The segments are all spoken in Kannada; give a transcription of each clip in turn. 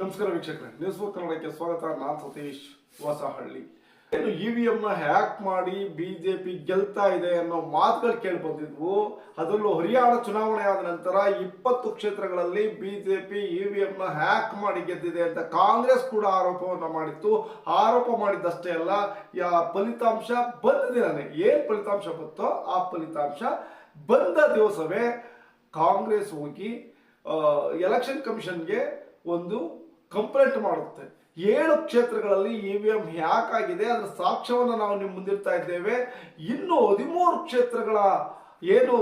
ನಮಸ್ಕಾರ ವೀಕ್ಷಕರೇ ನ್ಯೂಸ್ ಕನ್ನಡಕ್ಕೆ ಸ್ವಾಗತ. ನಾನು ಸತೀಶ್ ಹೊಸಹಳ್ಳಿ. ಏನು ಇ ವಿ ಎಂ ನ ಹ್ಯಾಕ್ ಮಾಡಿ ಬಿಜೆಪಿ ಗೆಲ್ತಾ ಇದೆ ಅನ್ನೋ ಮಾತುಗಳು ಕೇಳಿ ಬಂದಿದ್ವು. ಅದರಲ್ಲೂ ಹರಿಯಾಣ ಚುನಾವಣೆ ಆದ ನಂತರ ಇಪ್ಪತ್ತು ಕ್ಷೇತ್ರಗಳಲ್ಲಿ ಬಿಜೆಪಿ ಇ ವಿ ಎಂ ನ ಹ್ಯಾಕ್ ಮಾಡಿ ಗೆದ್ದಿದೆ ಅಂತ ಕಾಂಗ್ರೆಸ್ ಕೂಡ ಆರೋಪವನ್ನು ಮಾಡಿತ್ತು. ಆರೋಪ ಮಾಡಿದ್ದಷ್ಟೇ ಅಲ್ಲ, ಯಾ ಫಲಿತಾಂಶ ಬಂದ ದಿನನೇ ಏನ್ ಫಲಿತಾಂಶ ಬಂತೋ ಆ ಫಲಿತಾಂಶ ಬಂದ ದಿವಸವೇ ಕಾಂಗ್ರೆಸ್ ಹೋಗಿ ಎಲೆಕ್ಷನ್ ಕಮಿಷನ್ಗೆ ಒಂದು ಕಂಪ್ಲೇಂಟ್ ಮಾಡುತ್ತೆ. ಏಳು ಕ್ಷೇತ್ರಗಳಲ್ಲಿ ಇ ವಿ ಎಂ ಹ್ಯಾಕ್ ಆಗಿದೆ ಅದರ ಸಾಕ್ಷ್ಯವನ್ನು ನಾವು ನಿಮ್ಮ ಮುಂದಿರ್ತಾ ಇದ್ದೇವೆ. ಇನ್ನು ಹದಿಮೂರು ಕ್ಷೇತ್ರಗಳ ಏನು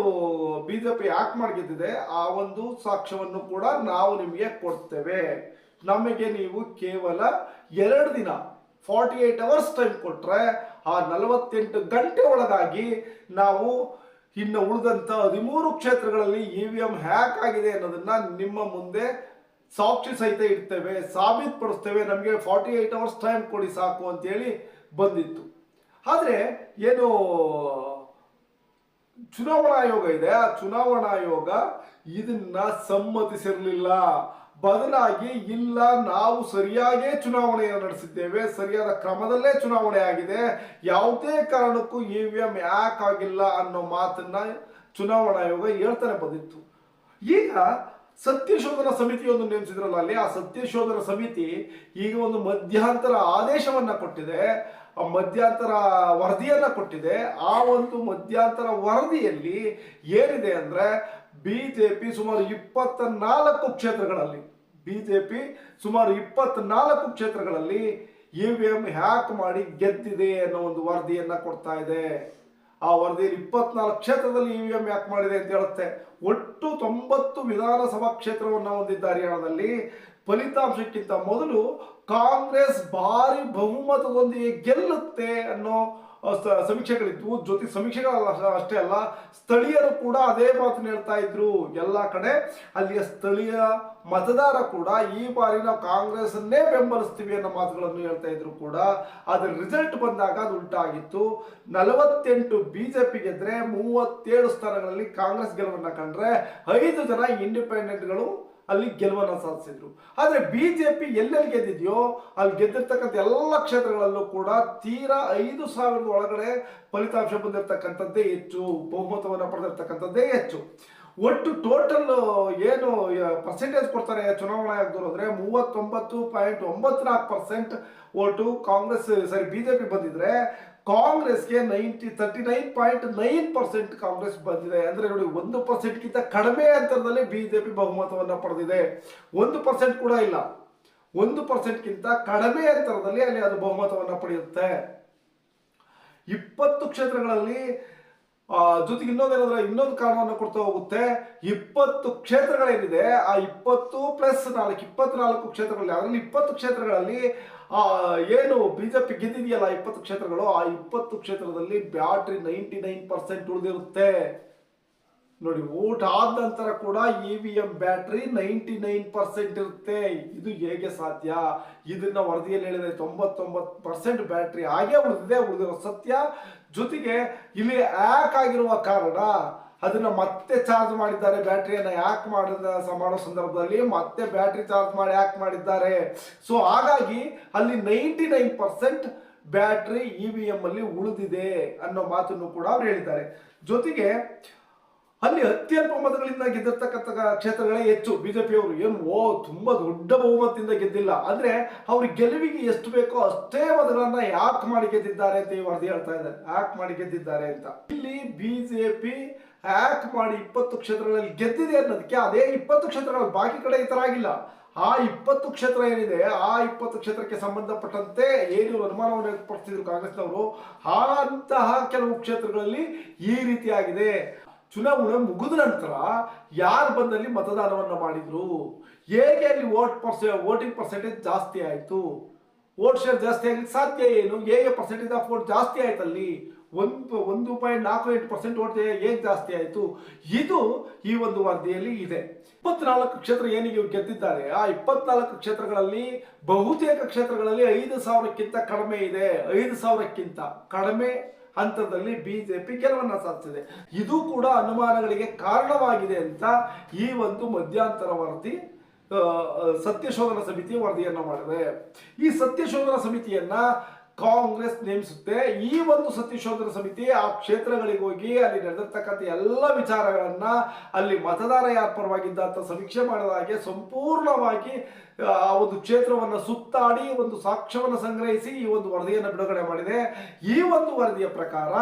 ಬಿಜೆಪಿ ಹ್ಯಾಕ್ ಮಾಡಿದ್ದಿದೆ ಆ ಒಂದು ಸಾಕ್ಷ್ಯವನ್ನು ಕೂಡ ನಾವು ನಿಮಗೆ ಕೊಡ್ತೇವೆ. ನಮಗೆ ನೀವು ಕೇವಲ ಎರಡು ದಿನ, ಫಾರ್ಟಿ ಏಟ್ ಅವರ್ಸ್ ಟೈಮ್ ಕೊಟ್ಟರೆ ಆ ನಲವತ್ತೆಂಟು ಗಂಟೆ ಒಳಗಾಗಿ ನಾವು ಇನ್ನು ಉಳಿದಂತ ಹದಿಮೂರು ಕ್ಷೇತ್ರಗಳಲ್ಲಿ ಇ ವಿ ಎಂ ಹ್ಯಾಕ್ ಆಗಿದೆ ಅನ್ನೋದನ್ನ ನಿಮ್ಮ ಮುಂದೆ ಸಾಕ್ಷಿ ಸಹಿತ ಇಡ್ತೇವೆ, ಸಾಬೀತುಪಡಿಸ್ತೇವೆ, ನಮಗೆ ಫಾರ್ಟಿ ಏಟ್ ಅವರ್ಸ್ ಟೈಮ್ ಕೊಡಿ ಸಾಕು ಅಂತೇಳಿ ಬಂದಿತ್ತು. ಆದರೆ ಏನು, ಚುನಾವಣಾ ಆಯೋಗ ಇದೆ, ಆ ಚುನಾವಣಾ ಆಯೋಗ ಇದನ್ನ ಸಮ್ಮತಿಸಿರಲಿಲ್ಲ. ಬದಲಾಗಿ ಇಲ್ಲ, ನಾವು ಸರಿಯಾಗೇ ಚುನಾವಣೆಯನ್ನು ನಡೆಸಿದ್ದೇವೆ, ಸರಿಯಾದ ಕ್ರಮದಲ್ಲೇ ಚುನಾವಣೆ ಆಗಿದೆ, ಯಾವುದೇ ಕಾರಣಕ್ಕೂ ಇ ವಿ ಎಂ ಯಾಕಾಗಿಲ್ಲ ಅನ್ನೋ ಮಾತನ್ನ ಚುನಾವಣಾ ಆಯೋಗ ಹೇಳ್ತಾನೆ ಬಂದಿತ್ತು. ಈಗ ಸತ್ಯಶೋಧನಾ ಸಮಿತಿಯೊಂದು ನೇಮಿಸಿದ್ರಲ್ಲ, ಅಲ್ಲಿ ಆ ಸತ್ಯಶೋಧನ ಸಮಿತಿ ಈಗ ಒಂದು ಮಧ್ಯಂತರ ಆದೇಶವನ್ನ ಕೊಟ್ಟಿದೆ. ಆ ಮಧ್ಯಂತರ ವರದಿಯನ್ನು ಕೊಟ್ಟಿದೆ. ಆ ಒಂದು ಮಧ್ಯಂತರ ವರದಿಯಲ್ಲಿ ಏನಿದೆ ಅಂದ್ರೆ ಬಿಜೆಪಿ ಸುಮಾರು ಇಪ್ಪತ್ತ ನಾಲ್ಕು ಕ್ಷೇತ್ರಗಳಲ್ಲಿ, ಬಿಜೆಪಿ ಸುಮಾರು ಇಪ್ಪತ್ನಾಲ್ಕು ಕ್ಷೇತ್ರಗಳಲ್ಲಿ ಇ ವಿ ಎಂ ಹ್ಯಾಕ್ ಮಾಡಿ ಗೆದ್ದಿದೆ ಅನ್ನೋ ಒಂದು ವರದಿಯನ್ನು ಕೊಡ್ತಾ ಇದೆ. ಆ ವರದಿಯಲ್ಲಿ ಇಪ್ಪತ್ನಾಲ್ಕು ಕ್ಷೇತ್ರದಲ್ಲಿ ಇ ವಿ ಎಂ ಯಾಕೆ ಮಾಡಿದೆ ಅಂತ ಹೇಳುತ್ತೆ. ಒಟ್ಟು ತೊಂಬತ್ತು ವಿಧಾನಸಭಾ ಕ್ಷೇತ್ರವನ್ನು ಹೊಂದಿದ್ದ ಹರಿಯಾಣದಲ್ಲಿ ಫಲಿತಾಂಶಕ್ಕಿಂತ ಮೊದಲು ಕಾಂಗ್ರೆಸ್ ಭಾರಿ ಬಹುಮತದೊಂದಿಗೆ ಗೆಲ್ಲುತ್ತೆ ಅನ್ನೋ ಅಹ್, ಸ- ಸಮೀಕ್ಷೆಗಳಿದ್ವು ಜೊತೆ ಸಮೀಕ್ಷೆಗಳ ಅಷ್ಟೇ ಅಲ್ಲ ಸ್ಥಳೀಯರು ಕೂಡ ಅದೇ ಮಾತನ್ನ ಹೇಳ್ತಾ ಇದ್ರು. ಎಲ್ಲ ಕಡೆ ಅಲ್ಲಿಯ ಸ್ಥಳೀಯ ಮತದಾರ ಕೂಡ ಈ ಬಾರಿ ನಾವು ಕಾಂಗ್ರೆಸ್ ಅನ್ನೇ ಬೆಂಬಲಿಸ್ತೀವಿ ಅನ್ನೋ ಮಾತುಗಳನ್ನು ಹೇಳ್ತಾ ಇದ್ರು ಕೂಡ. ಅದ್ರ ರಿಸಲ್ಟ್ ಬಂದಾಗ ಅದು ನಲವತ್ತೆಂಟು ಆಗಿತ್ತು. ನಲವತ್ತೆಂಟು ಬಿಜೆಪಿ ಗೆದ್ರೆ ಮೂವತ್ತೇಳು ಸ್ಥಾನಗಳಲ್ಲಿ ಕಾಂಗ್ರೆಸ್ ಗೆಲುವನ್ನ ಕಂಡ್ರೆ ಐದು ಜನ ಇಂಡಿಪೆಂಡೆಂಟ್ಗಳು ಅಲ್ಲಿ ಗೆಲುವನ್ನು ಸಾಧಿಸಿದ್ರು. ಆದ್ರೆ ಬಿಜೆಪಿ ಎಲ್ಲೆಲ್ಲಿ ಗೆದ್ದಿದೆಯೋ, ಅಲ್ಲಿ ಗೆದ್ದಿರ್ತಕ್ಕಂಥ ಎಲ್ಲ ಕ್ಷೇತ್ರಗಳಲ್ಲೂ ಕೂಡ ತೀರಾ ಐದು ಸಾವಿರದ ಒಳಗಡೆ ಫಲಿತಾಂಶ ಬಂದಿರತಕ್ಕಂಥದ್ದೇ ಹೆಚ್ಚು, ಬಹುಮತವನ್ನು ಪಡೆದಿರ್ತಕ್ಕಂಥದ್ದೇ ಹೆಚ್ಚು. ಒಟ್ಟು ಟೋಟಲ್ ಏನು ಪರ್ಸೆಂಟೇಜ್ ಕೊಡ್ತಾರೆ ಚುನಾವಣಾ ಆಯೋಗದವರು ಅಂದ್ರೆ ಮೂವತ್ತೊಂಬತ್ತು ಪಾಯಿಂಟ್ ಒಂಬತ್ತು ನಾಲ್ಕು percent vote Congress sorry BJP ಬಂದಿದ್ರೆ ಕಾಂಗ್ರೆಸ್ಗೆ ninety thirty nine point nine percent Congress ಬಂದಿದೆ. ಅಂದ್ರೆ ನೋಡಿ, ಒಂದು ಪರ್ಸೆಂಟ್ಗಿಂತ ಕಡಿಮೆ ಅಂತರದಲ್ಲಿ ಬಿಜೆಪಿ ಬಹುಮತವನ್ನ ಪಡೆದಿದೆ. ಒಂದು ಪರ್ಸೆಂಟ್ ಕೂಡ ಇಲ್ಲ. ಒಂದು ಪರ್ಸೆಂಟ್ಗಿಂತ ಕಡಿಮೆ ಅಂತರದಲ್ಲಿ ಅಲ್ಲಿ ಅದು ಬಹುಮತವನ್ನ ಪಡೆಯುತ್ತೆ. ಇಪ್ಪತ್ತು ಕ್ಷೇತ್ರಗಳಲ್ಲಿ ಜೊತೆಗೆ ಇನ್ನೊಂದೇನಂದ್ರೆ ಇನ್ನೊಂದು ಕಾರಣವನ್ನು ಕೊಡ್ತಾ ಹೋಗುತ್ತೆ. ಇಪ್ಪತ್ತು ಕ್ಷೇತ್ರಗಳೇನಿದೆ, ಆ ಇಪ್ಪತ್ತು ಪ್ಲಸ್ ನಾಲ್ಕು, ಇಪ್ಪತ್ನಾಲ್ಕು ಕ್ಷೇತ್ರಗಳಲ್ಲಿ, ಅದರಲ್ಲಿ ಇಪ್ಪತ್ತು ಕ್ಷೇತ್ರಗಳಲ್ಲಿ, ಆ, ಏನು ಬಿಜೆಪಿ ಗೆದ್ದಿದೆಯಲ್ಲ ಇಪ್ಪತ್ತು ಕ್ಷೇತ್ರಗಳು, ಆ ಇಪ್ಪತ್ತು ಕ್ಷೇತ್ರದಲ್ಲಿ ಬ್ಯಾಟ್ರಿ ನೈಂಟಿ ನೈನ್ ಪರ್ಸೆಂಟ್ ಉಳಿದಿರುತ್ತೆ. ನೋಡಿ ವೋಟ್ ಆದ ನಂತರ ಕೂಡ E V M battery ninety nine percent ಇರುತ್ತೆ. ಇದು ಹೇಗೆ ಸಾಧ್ಯ? ಇದನ್ನ ವರದಿಯಲ್ಲಿ ಹೇಳಿದ್ರೆ ತೊಂಬತ್ತೊಂಬತ್ತು ಪರ್ಸೆಂಟ್ ಬ್ಯಾಟ್ರಿ ಹಾಗೆ ಉಳಿದಿದೆ, ಉಳಿದಿರೋ ಸತ್ಯ. ಜೊತೆಗೆ ಇಲ್ಲಿ ಹ್ಯಾಕ್ ಆಗಿರುವ ಕಾರಣ ಅದನ್ನ ಮತ್ತೆ ಚಾರ್ಜ್ ಮಾಡಿದ್ದಾರೆ. ಬ್ಯಾಟ್ರಿಯನ್ನ ಯಾಕ್ ಮಾಡಿದ ಮಾಡೋ ಸಂದರ್ಭದಲ್ಲಿ ಮತ್ತೆ ಬ್ಯಾಟ್ರಿ ಚಾರ್ಜ್ ಮಾಡಿ ಯಾಕೆ ಮಾಡಿದ್ದಾರೆ. ಸೊ ಹಾಗಾಗಿ ಅಲ್ಲಿ ninety nine percent battery E V M ಅಲ್ಲಿ ಉಳಿದಿದೆ ಅನ್ನೋ ಮಾತನ್ನು ಕೂಡ ಅವ್ರು ಹೇಳಿದ್ದಾರೆ. ಜೊತೆಗೆ ಅಲ್ಲಿ ಅತ್ಯಲ್ಪ ಮತಗಳಿಂದ ಗೆದ್ದಿರ್ತಕ್ಕಂಥ ಕ್ಷೇತ್ರಗಳೇ ಹೆಚ್ಚು. ಬಿಜೆಪಿಯವರು ಏನು, ಓ, ತುಂಬಾ ದೊಡ್ಡ ಬಹುಮತದಿಂದ ಗೆದ್ದಿಲ್ಲ. ಅಂದರೆ ಅವ್ರ ಗೆಲುವಿಗೆ ಎಷ್ಟು ಬೇಕೋ ಅಷ್ಟೇ ಮತಗಳನ್ನು ಯಾಕೆ ಮಾಡಿ ಗೆದ್ದಿದ್ದಾರೆ ಅಂತ ಈ ವರದಿ ಹೇಳ್ತಾ ಇದ್ದಾರೆ ಯಾಕೆ ಮಾಡಿ ಗೆದ್ದಿದ್ದಾರೆ ಅಂತ. ಇಲ್ಲಿ ಬಿಜೆಪಿ ಹ್ಯಾಕ್ ಮಾಡಿ ಇಪ್ಪತ್ತು ಕ್ಷೇತ್ರಗಳಲ್ಲಿ ಗೆದ್ದಿದೆ ಅನ್ನೋದಕ್ಕೆ ಅದೇ ಇಪ್ಪತ್ತು ಕ್ಷೇತ್ರಗಳಲ್ಲಿ ಬಾಕಿ ಕಡೆ ಈ ಥರ ಆಗಿಲ್ಲ ಆ ಇಪ್ಪತ್ತು ಕ್ಷೇತ್ರ ಏನಿದೆ, ಆ ಇಪ್ಪತ್ತು ಕ್ಷೇತ್ರಕ್ಕೆ ಸಂಬಂಧಪಟ್ಟಂತೆ ಏನು ಅನುಮಾನವನ್ನು ವ್ಯಕ್ತಪಡಿಸಿದ್ರು ಕಾಂಗ್ರೆಸ್ನವರು, ಆ ಅಂತಹ ಕೆಲವು ಕ್ಷೇತ್ರಗಳಲ್ಲಿ ಈ ರೀತಿಯಾಗಿದೆ. ಚುನಾವಣೆ ಮುಗಿದ ನಂತರ ಯಾರು ಬಂದಲ್ಲಿ ಮತದಾನವನ್ನು ಮಾಡಿದ್ರು? ಹೇಗೆ ಅಲ್ಲಿ ವೋಟ್ ಪರ್ಸೆ, ವೋಟಿಂಗ್ ಪರ್ಸೆಂಟೇಜ್ ಜಾಸ್ತಿ ಆಯಿತು? ವೋಟ್ ಶೇರ್ ಜಾಸ್ತಿ ಆಗಲಿಕ್ಕೆ ಸಾಧ್ಯ ಏನು? ಹೇಗೆ ಪರ್ಸೆಂಟೇಜ್ ಆಫ್ ವೋಟ್ ಜಾಸ್ತಿ ಆಯಿತು ಅಲ್ಲಿ? ಒಂದು ಒಂದು ಪಾಯಿಂಟ್ ನಾಲ್ಕು ಎಂಟು ಪರ್ಸೆಂಟ್ ವೋಟ್ ಹೇಗೆ ಜಾಸ್ತಿ ಆಯಿತು? ಇದು ಈ ಒಂದು ವರದಿಯಲ್ಲಿ ಇದೆ. ಇಪ್ಪತ್ನಾಲ್ಕು ಕ್ಷೇತ್ರ ಏನಿಗೆ ಗೆದ್ದಿದ್ದಾರೆ? ಆ ಇಪ್ಪತ್ನಾಲ್ಕು ಕ್ಷೇತ್ರಗಳಲ್ಲಿ ಬಹುತೇಕ ಕ್ಷೇತ್ರಗಳಲ್ಲಿ ಐದು ಸಾವಿರಕ್ಕಿಂತ ಕಡಿಮೆ ಇದೆ. ಐದು ಸಾವಿರಕ್ಕಿಂತ ಕಡಿಮೆ ಹಂತದಲ್ಲಿ ಬಿಜೆಪಿ ಗೆಲುವನ್ನ ಸಾಧಿಸಿದೆ. ಇದು ಕೂಡ ಅನುಮಾನಗಳಿಗೆ ಕಾರಣವಾಗಿದೆ ಅಂತ ಈ ಒಂದು ಮಧ್ಯಂತರ ವರದಿ ಸತ್ಯಶೋಧನಾ ಸಮಿತಿ ವರದಿಯನ್ನು ಮಾಡಿದೆ. ಈ ಸತ್ಯಶೋಧನಾ ಸಮಿತಿಯನ್ನ ಕಾಂಗ್ರೆಸ್ ನೇಮಿಸುತ್ತೆ. ಈ ಒಂದು ಸತಿಶೋಧನ ಸಮಿತಿ ಆ ಕ್ಷೇತ್ರಗಳಿಗೆ ಹೋಗಿ ಅಲ್ಲಿ ನಡೆದಿರ್ತಕ್ಕಂಥ ಎಲ್ಲ ವಿಚಾರಗಳನ್ನ ಅಲ್ಲಿ ಮತದಾರ ಯಾರ ಅಂತ ಸಮೀಕ್ಷೆ ಮಾಡಿದ ಹಾಗೆ ಸಂಪೂರ್ಣವಾಗಿ, ಆ ಒಂದು ಕ್ಷೇತ್ರವನ್ನು ಸುತ್ತಾಡಿ, ಒಂದು ಸಾಕ್ಷ್ಯವನ್ನು ಸಂಗ್ರಹಿಸಿ ಈ ಒಂದು ವರದಿಯನ್ನು ಬಿಡುಗಡೆ ಮಾಡಿದೆ. ಈ ಒಂದು ವರದಿಯ ಪ್ರಕಾರ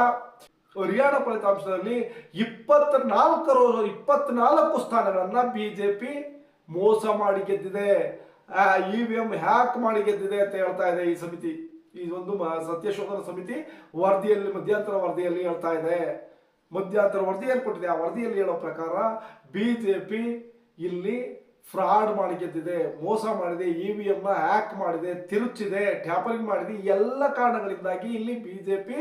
ಹರಿಯಾಣ ಫಲಿತಾಂಶದಲ್ಲಿ ಇಪ್ಪತ್ನಾಲ್ಕರು, ಇಪ್ಪತ್ನಾಲ್ಕು ಸ್ಥಾನಗಳನ್ನ ಬಿಜೆಪಿ ಮೋಸ ಮಾಡಿ ಗೆದ್ದಿದೆ. ಇ ವಿ ಎಂ ಹ್ಯಾಕ್ ಮಾಡಿ ಗೆದ್ದಿದೆ ಅಂತ ಹೇಳ್ತಾ ಇದೆ ಈ ಸಮಿತಿ. ಮ- ಸತ್ಯಶೋಧನಾ ಸಮಿತಿ ವರದಿಯಲ್ಲಿ, ಮಧ್ಯಂತರ ವರದಿಯಲ್ಲಿ ಹೇಳ್ತಾ ಇದೆ. ಮಧ್ಯಂತರ ವರದಿ ಕೊಟ್ಟಿದೆ? ಆ ವರದಿಯಲ್ಲಿ ಹೇಳೋ ಪ್ರಕಾರ ಬಿಜೆಪಿ ಇಲ್ಲಿ ಫ್ರಾಡ್ ಮಾಡಿ ಗೆದ್ದಿದೆ, ಮೋಸ ಮಾಡಿದೆ ಇ ವಿ ಎಂ ಹ್ಯಾಕ್ ಮಾಡಿದೆ, ತಿರುಚಿದೆ, ಟ್ಯಾಪರಿಂಗ್ ಮಾಡಿದೆ ಎಲ್ಲ ಕಾರಣಗಳಿಂದಾಗಿ ಇಲ್ಲಿ ಬಿಜೆಪಿ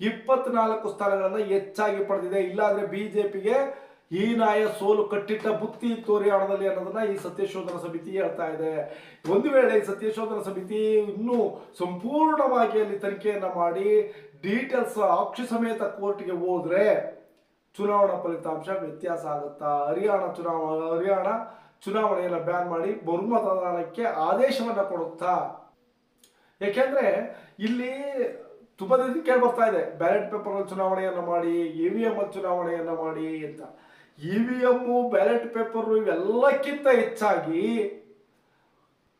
ಇಪ್ಪತ್ನಾಲ್ಕು ಸ್ಥಾನಗಳನ್ನು ಹೆಚ್ಚಾಗಿ ಪಡೆದಿದೆ. ಇಲ್ಲಾಂದ್ರೆ ಬಿಜೆಪಿಗೆ ಹೀನಾಯ ಸೋಲು ಕಟ್ಟಿಟ್ಟ ಬುತ್ತಿ ತೋರಿಯಾಡದಲ್ಲಿ ಅನ್ನೋದನ್ನ ಈ ಸತ್ಯಶೋಧನ ಸಮಿತಿ ಹೇಳ್ತಾ ಇದೆ. ಒಂದು ವೇಳೆ ಈ ಸತ್ಯಶೋಧನ ಸಮಿತಿ ಇನ್ನೂ ಸಂಪೂರ್ಣವಾಗಿ ಅಲ್ಲಿ ತನಿಖೆಯನ್ನ ಮಾಡಿ ಡೀಟೇಲ್ಸ್ ಆಕ್ಷಿ ಸಮೇತ ಕೋರ್ಟ್ಗೆ ಹೋದ್ರೆ ಚುನಾವಣಾ ಫಲಿತಾಂಶ ವ್ಯತ್ಯಾಸ ಆಗುತ್ತಾ? ಹರಿಯಾಣ ಚುನಾವಣಾ ಹರಿಯಾಣ ಚುನಾವಣೆಯನ್ನ ಬ್ಯಾನ್ ಮಾಡಿ ಬಹುಮತದಾನಕ್ಕೆ ಆದೇಶವನ್ನ ಕೊಡುತ್ತಾ? ಯಾಕೆಂದ್ರೆ ಇಲ್ಲಿ ತುಂಬಾ ದಿನ ಕೇಳಿ ಬರ್ತಾ ಇದೆ. ಬ್ಯಾಲೆಟ್ ಪೇಪರ್ ಚುನಾವಣೆಯನ್ನ ಮಾಡಿ, ಇ ವಿ ಎಂ ಚುನಾವಣೆಯನ್ನ ಮಾಡಿ ಅಂತ. E V M, ballot paper ಇವೆಲ್ಲಕ್ಕಿಂತ ಹೆಚ್ಚಾಗಿ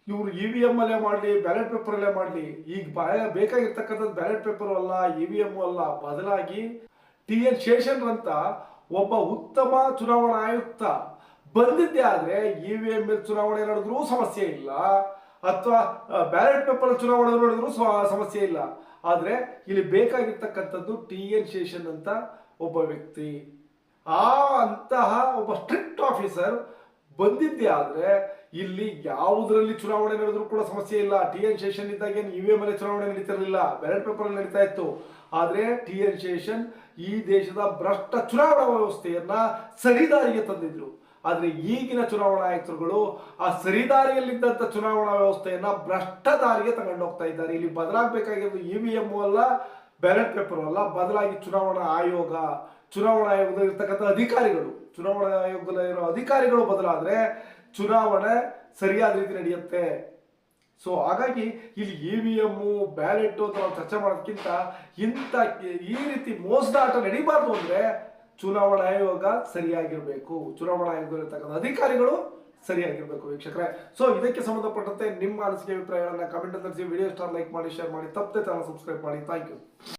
ಇವರು ಇ ವಿ ಎಂ ಅಲ್ಲೇ ಮಾಡಲಿ, ಬ್ಯಾಲೆಟ್ ಪೇಪರ್ ಅಲ್ಲೇ ಮಾಡಲಿ. ಈಗ ಬೇಕಾಗಿರ್ತಕ್ಕಂಥದ್ದು ಬ್ಯಾಲೆಟ್ ಪೇಪರ್ ಅಲ್ಲ, ಇ ವಿ ಎಂ ಅಲ್ಲ, ಬದಲಾಗಿ ಟಿ ಎನ್ ಶೇಷನ್ ಅಂತ ಒಬ್ಬ ಉತ್ತಮ ಚುನಾವಣಾ ಆಯುಕ್ತ ಬಂದಿದ್ದೆ ಆದರೆ ಇ ವಿ ಎಂ ಚುನಾವಣೆ ನಡೆದ್ರೂ ಸಮಸ್ಯೆ ಇಲ್ಲ, ಅಥವಾ ಬ್ಯಾಲೆಟ್ ಪೇಪರ್ ಚುನಾವಣೆ ನಡೆದ್ರೂ ಸಮಸ್ಯೆ ಇಲ್ಲ. ಆದರೆ ಇಲ್ಲಿ ಬೇಕಾಗಿರ್ತಕ್ಕಂಥದ್ದು ಟಿ ಎನ್ ಶೇಷನ್ ಅಂತ ಒಬ್ಬ ವ್ಯಕ್ತಿ. ಆ ಅಂತಹ ಒಬ್ಬ ಸ್ಟ್ರಿಕ್ಟ್ ಆಫೀಸರ್ ಬಂದಿದ್ದೆ ಆದ್ರೆ ಇಲ್ಲಿ ಯಾವುದರಲ್ಲಿ ಚುನಾವಣೆ ನಡೆದರೂ ಕೂಡ ಸಮಸ್ಯೆ ಇಲ್ಲ. ಟಿ ಎನ್ ಶೇಷನ್ ಇದ್ದಾಗ ಏನು ವಿ ಎಂ ಅಲ್ಲಿ ಚುನಾವಣೆ ನಡೀತಿರಲಿಲ್ಲ. ಬ್ಯಾಲೆಟ್ ಪೇಪರ್ ನಡೀತಾ ಇತ್ತು. ಆದ್ರೆ ಟಿ ಎನ್ ಶೇಷನ್ ಈ ದೇಶದ ಭ್ರಷ್ಟ ಚುನಾವಣಾ ವ್ಯವಸ್ಥೆಯನ್ನ ಸರಿದಾರಿಗೆ ತಂದಿದ್ರು. ಆದ್ರೆ ಈಗಿನ ಚುನಾವಣಾ ಆಯುಕ್ತರುಗಳು ಆ ಸರಿದಾರಿಯಲ್ಲಿದ್ದಂಥ ಚುನಾವಣಾ ವ್ಯವಸ್ಥೆಯನ್ನ ಭ್ರಷ್ಟ ದಾರಿಗೆ ತಗೊಂಡು ಹೋಗ್ತಾ ಇದ್ದಾರೆ. ಇಲ್ಲಿ ಬದಲಾಗಬೇಕಾಗಿರೋದು ಇ ವಿ ಎಂ ಅಲ್ಲ ಬ್ಯಾಲೆಟ್ ಪೇಪರ್ ಅಲ್ಲ, ಬದಲಾಗಿ ಚುನಾವಣಾ ಆಯೋಗ, ಚುನಾವಣಾ ಆಯೋಗದಲ್ಲಿ ಇರ್ತಕ್ಕಂಥ ಅಧಿಕಾರಿಗಳು, ಚುನಾವಣಾ ಆಯೋಗದಲ್ಲಿ ಇರೋ ಅಧಿಕಾರಿಗಳು ಬದಲಾದ್ರೆ ಚುನಾವಣೆ ಸರಿಯಾದ ರೀತಿ ನಡೆಯುತ್ತೆ. ಸೊ ಹಾಗಾಗಿ ಇಲ್ಲಿ ಇ ವಿ ಎಮ್ಮು ಬ್ಯಾಲೆಟ್ ಅಂತ ಚರ್ಚೆ ಮಾಡೋದಕ್ಕಿಂತ ಇಂಥ ಈ ರೀತಿ ಮೋಸದಾಟ ನಡೀಬಾರ್ದು ಅಂದ್ರೆ ಚುನಾವಣಾ ಆಯೋಗ ಸರಿಯಾಗಿರಬೇಕು. ಚುನಾವಣಾ ಆಯೋಗದಲ್ಲಿರ್ತಕ್ಕಂಥ ಅಧಿಕಾರಿಗಳು ಸರಿಯಾಗಿರ್ಬೇಕು ವೀಕ್ಷಕರೇ. ಸೊ ಇದಕ್ಕೆ ಸಂಬಂಧಪಟ್ಟಂತೆ ನಿಮ್ಮ ಅನಿಸಿಕೆ ಅಭಿಪ್ರಾಯಗಳನ್ನ ಕಮೆಂಟ್ ಅಂತ ವಿಡಿಯೋ ಸ್ಟಾರ್ ಲೈಕ್ ಮಾಡಿ ಶೇರ್ ಮಾಡಿ. ತಪ್ಪದೆ ಚಾನಲ್ ಸಬ್ಸ್ಕ್ರೈಬ್ ಮಾಡಿ. Thank you